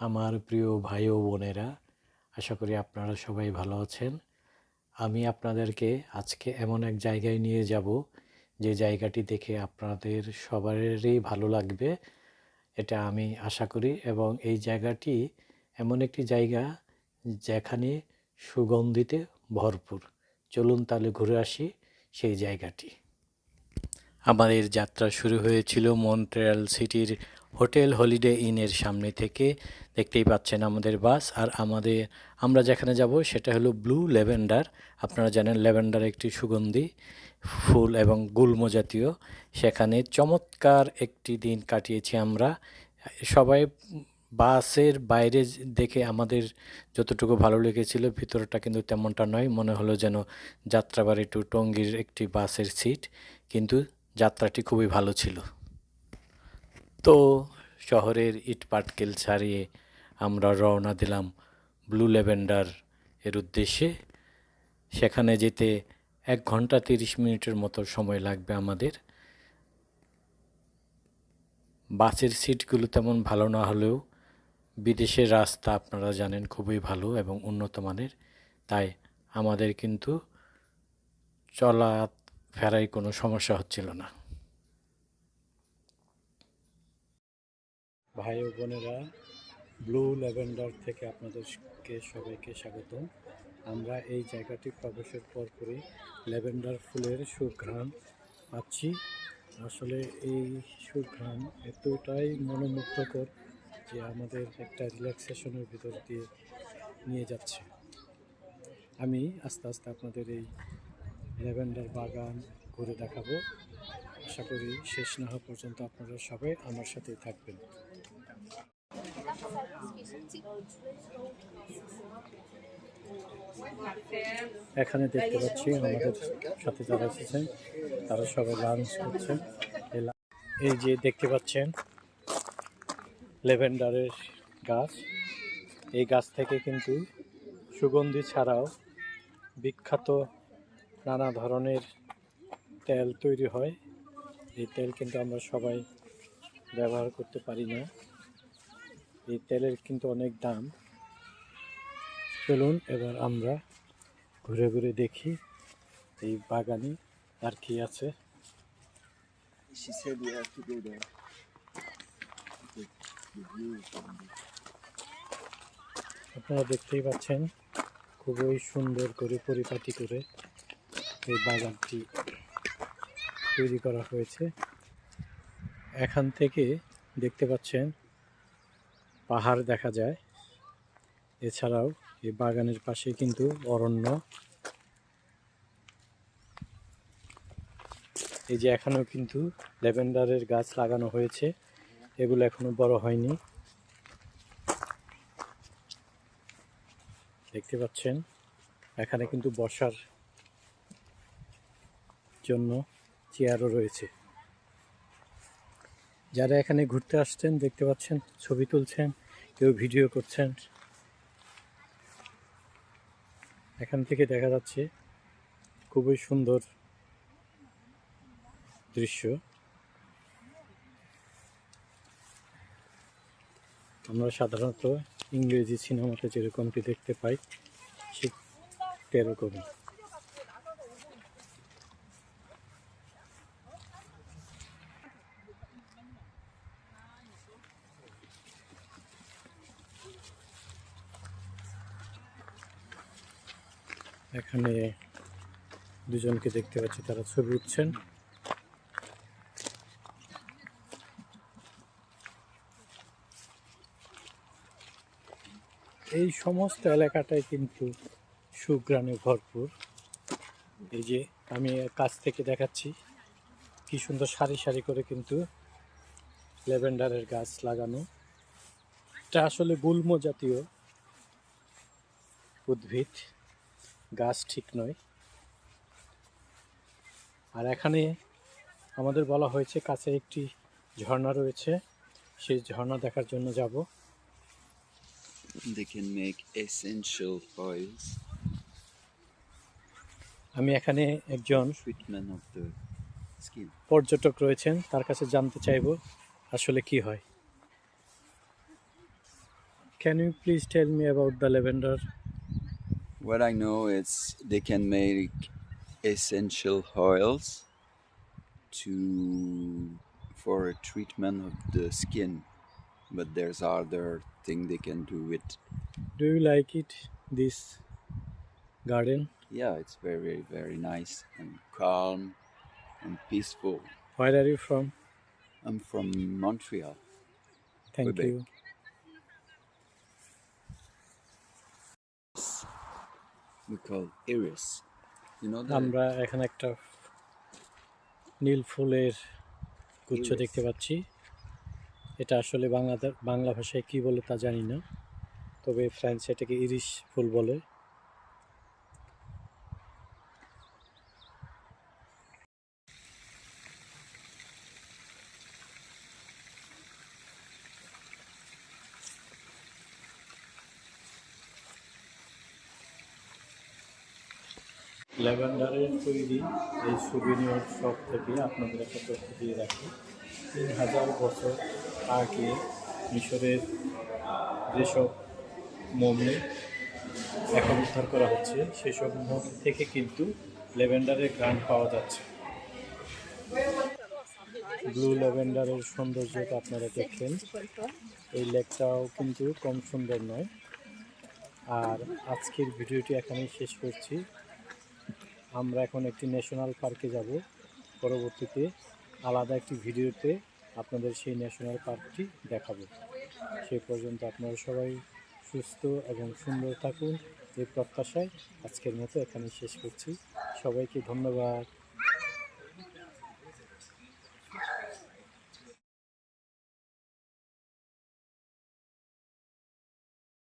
আমার প্রিয় ভাই ও বোনেরা, আশা করি আপনারা সবাই ভালো আছেন। আমি আপনাদেরকে আজকে এমন এক জায়গায় নিয়ে যাব, যে জায়গাটি দেখে আপনাদের সবারই ভালো লাগবে, এটা আমি আশা করি। এবং এই জায়গাটি এমন একটি জায়গা, যেখানে সুগন্ধিতে ভরপুর। চলুন তাহলে ঘুরে আসি সেই জায়গাটি। আমাদের যাত্রা শুরু হয়েছিল মন্ট্রিয়াল সিটির হোটেল হলিডে ইনের সামনে থেকে দেখতেই পাচ্ছেন আমাদের বাস। আর আমাদের, আমরা যেখানে যাব সেটা হলো ব্লু ল্যাভেন্ডার। আপনারা জানেন ল্যাভেন্ডার একটি সুগন্ধি, ফুল এবং গুল্ম জাতীয়। সেখানে চমৎকার একটি দিন কাটিয়েছি আমরা। সবাই বাসের বাইরে দেখে আমাদের যতটুকু ভালো লেগেছিল, ভিতরটা কিন্তু তেমনটা নয়। মনে হলো যেন যাত্রাবাড়ি টু টঙ্গীর একটি বাসের সিট, কিন্তু যাত্রাটি খুবই ভালো ছিল। তো শহরের ইট পাটকেল ছাড়িয়ে আমরা রওনা দিলাম ব্লু ল্যাভেন্ডার এর উদ্দেশ্যে। সেখানে যেতে এক ঘণ্টা তিরিশ মিনিটের মতো সময় লাগবে আমাদের। বাসের সিটগুলো তেমন ভালো না হলেও বিদেশের রাস্তা আপনারা জানেন খুবই ভালো এবং উন্নত মানের, তাই আমাদের কিন্তু চলা ফেরায় কোনো সমস্যা হচ্ছিল না। ভাই ও বোনেরা, ব্লু ল্যাভেন্ডার থেকে আপনাদেরকে সবাইকে স্বাগতম। আমরা এই জায়গাটি প্রবেশের পরপরই ল্যাভেন্ডার ফুলের সুঘ্রাণ পাচ্ছি। আসলে এই সুঘ্রাণ এতটাই মনোমুগ্ধকর যে আমাদের একটা রিল্যাক্সেশনের ভিতর দিয়ে নিয়ে যাচ্ছে। আমি আস্তে আস্তে আপনাদের এই ল্যাভেন্ডার বাগান ঘুরে দেখাবো। আশা করি শেষ না হওয়া পর্যন্ত আপনারা সবাই আমার সাথে থাকবেন। এখানে দেখতে পাচ্ছি আমাদের সাথে যারা এসেছেন, তারা সবাই লাঞ্চ করছেন এই যে দেখতে পাচ্ছেন, লেভেন্ডারের গাছ। এই গাছ থেকে কিন্তু সুগন্ধি ছাড়াও বিখ্যাত নানা ধরনের তেল তৈরি হয়। এই তেল কিন্তু আমরা সবাই ব্যবহার করতে পারি না। এই তেলের কিন্তু অনেক দাম। চলুন এবার আমরা ঘুরে ঘুরে দেখি এই বাগানে আর কি আছে। আপনারা দেখতেই পাচ্ছেন, খুবই সুন্দর করে পরিপাটি করে এই বাগানটি তৈরি করা হয়েছে। এখান থেকে দেখতে পাচ্ছেন, পাহাড় দেখা যায়। এছাড়াও এই বাগানের পাশে কিন্তু অরণ্য। এই যে এখনও কিন্তু ল্যাভেন্ডারের গাছ লাগানো হয়েছে। এগুলো এখনও বড় হয়নি। দেখতে পাচ্ছেন, এখানে কিন্তু বসার জন্য চেয়ারও রয়েছে। যারা এখানে ঘুরতে আসছেন, দেখতে পাচ্ছেন, ছবি তুলছেন, কেউ ভিডিও করছেন। এখান থেকে দেখা যাচ্ছে খুবই সুন্দর দৃশ্য। আমরা সাধারণত ইংরেজি সিনেমাতে যেরকমটি দেখতে পাই, ঠিক তেরকমই। এখানে দুজনকে দেখতে পাচ্ছি, তারা ছবি উঠছেন। এই সমস্ত এলাকাটাই কিন্তু সুগ্রামে ভরপুর। এই যে আমি কাছ থেকে দেখাচ্ছি, কি সুন্দর সারি সারি করে কিন্তু ল্যাভেন্ডারের গাছ লাগানো। এটা আসলে গুল্ম জাতীয় উদ্ভিদ। গাছ ঠিক নয়। আর এখানে আমাদের বলা হয়েছে কাছে একটি ঝর্ণা রয়েছে। সেই ঝর্ণা দেখার জন্য যাব। They can make essential oils, আমি এখানে একজন পর্যটক রয়েছেন তার কাছে জানতে চাইব আসলে কি হয়। Can you please tell me about the lavender? What I know is they can make essential oils to for a treatment of the skin, but there's other thing they can do with. Do you like it, this garden? Yeah, it's very very nice and calm and peaceful. Where are you from? I'm from Montreal. Thank Quebec. you. We call iris. You know that? আমরা এখানে একটা নীল ফুলের গুচ্ছ. দেখতে পাচ্ছি এটা আসলে বাংলা বাংলা ভাষায় কি বলে তা জানি না তবে ফ্রান্সে এটাকে ইরিশ ফুল বলে ল্যাভেন্ডারের তৈরি এই সুবিনিয়র শপ থেকে আপনাদের একটা তথ্য দিয়ে রাখি। তিন হাজার বছর আগে মিশরের যেসব মমি এখন উদ্ধার করা হচ্ছে, সেসব মমি থেকে কিন্তু ল্যাভেন্ডারের গ্রান্ট পাওয়া যাচ্ছে। ব্লু ল্যাভেন্ডারের সৌন্দর্যটা আপনারা দেখলেন এই লেকটাও কিন্তু কম সুন্দর নয়। আর আজকের ভিডিওটি এখানেই শেষ করছি। আমরা এখন একটি ন্যাশনাল পার্কে যাব। পরবর্তীতে আলাদা একটি ভিডিওতে আপনাদের সেই ন্যাশনাল পার্কটি দেখাবো। সেই পর্যন্ত আপনারা সবাই সুস্থ এবং সুন্দর থাকুন। এই প্রত্যাশায় আজকের মতো এখানে শেষ করছি। সবাইকে ধন্যবাদ।